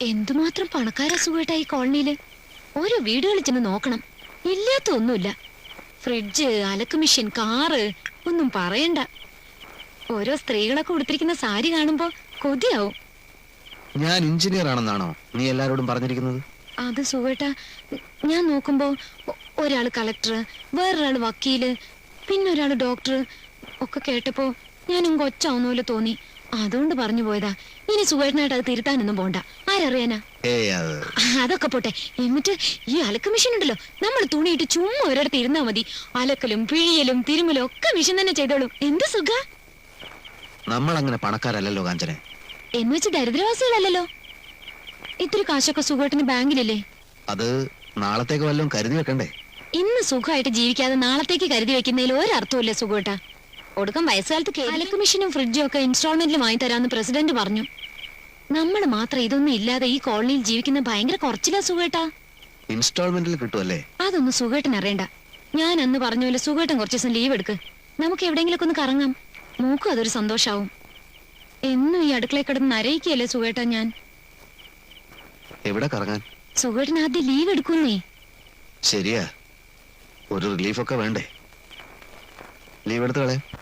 എന്തുമാത്രം പണക്കാരാ സുഖമായിട്ടാ ഈ കോളനിയിൽ? ഓരോ വീടുകളിൽ ചെന്ന് നോക്കണം. ഇല്ലാത്ത ഒന്നുമില്ല ഫ്രിഡ്ജ് അലക്ക് മെഷീൻ കാറ് ഒന്നും പറയണ്ട. ഓരോ സ്ത്രീകളൊക്കെ ഉടുത്തിരിക്കുന്ന സാരി കാണുമ്പോ കൊതിയാവും. ഞാൻ എഞ്ചിനീയർ ആണെന്നാണോ നീ എല്ലാരോടും പറഞ്ഞിരിക്കുന്നത്? അത് സുഖേട്ടാ ഞാൻ നോക്കുമ്പോ ഒരാൾ ഒരാൾ കളക്ടർ വേറൊരാൾ വക്കീൽ പിന്നെ ഒരാൾ ഡോക്ടർ ഒക്കെ കേട്ടപ്പോ ഞാനും കൊച്ചാവുന്ന പോലെ തോന്നി. അതുകൊണ്ട് പറഞ്ഞു പോയതാ. ഇനി സുഖമായിട്ട് അത് തിരുത്താനൊന്നും പോണ്ട. ആരറിയാനാ? അതൊക്കെ പോട്ടെ. എന്നിട്ട് ഈ അലക്ക് മെഷീൻ ഉണ്ടല്ലോ. നമ്മൾ തുണിയിട്ട് ചുമ്മാ ഒരിടത്ത് ഇരുന്നാ മതി. അലക്കലും പിഴിയലും തിരുമലും ഒക്കെ മെഷീൻ തന്നെ ചെയ്തോളും. എന്ത് സുഖ? നമ്മൾ അങ്ങനെ പണക്കാരല്ലല്ലോ കാഞ്ചനെ. എന്ന് വെച്ച് ദരിദ്രവാസികളല്ലോ ഇത്തിരി കാശൊക്കെ സുഖമായിട്ടിന് ബാങ്കിലില്ലേ? അത് നാളത്തേക്ക് വല്ലതും കരുതി വെക്കണ്ടേ? ഇന്ന് സുഖമായിട്ട് ജീവിക്കാതെ നാളത്തേക്ക് കരുതി വെക്കുന്നതിൽ ഒരർത്ഥമില്ല സുഖേട്ടാ ഒടുക്കം വയസ്സുകാലത്ത് അലക്ക് മെഷീനും ഫ്രിഡ്ജും ഒക്കെ ഇൻസ്റ്റാൾമെന്റിൽ വാങ്ങി തരാമെന്ന് പ്രസിഡന്റ് പറഞ്ഞു. നമ്മൾ മാത്രം ഇതൊന്നും ഇല്ലാതെ ഈ കോളനിയിൽ ജീവിക്കുന്ന ഭയങ്കര കുറച്ചില്ല സുഖേട്ടാ ഇൻസ്റ്റാൾമെന്റിൽ കിട്ടുമല്ലേ അതൊന്നും സുഖേട്ടൻ അറിയണ്ട. ഞാൻ അന്ന് പറഞ്ഞ പോലെ സുഖേട്ടൻ കുറച്ച് ദിവസം ലീവ് എടുക്ക്. നമുക്ക് എവിടെയെങ്കിലൊക്കെ ഒന്ന് കറങ്ങാം. മൂക്കും അതൊരു സന്തോഷാവും. എന്നും ഈ അടുക്കളയിൽ കിടന്ന് നരയിക്കല്ലേ സുഖേട്ടാ ഞാൻ. എവിടെ കറങ്ങാൻ? സുഖേട്ടൻ ആദ്യം ലീവ് എടുക്കുന്നേ. ശരിയാ. ഒരു റിലീഫൊക്കെ വേണ്ടേ? ലീവ് എടുത്ത് കളയാം.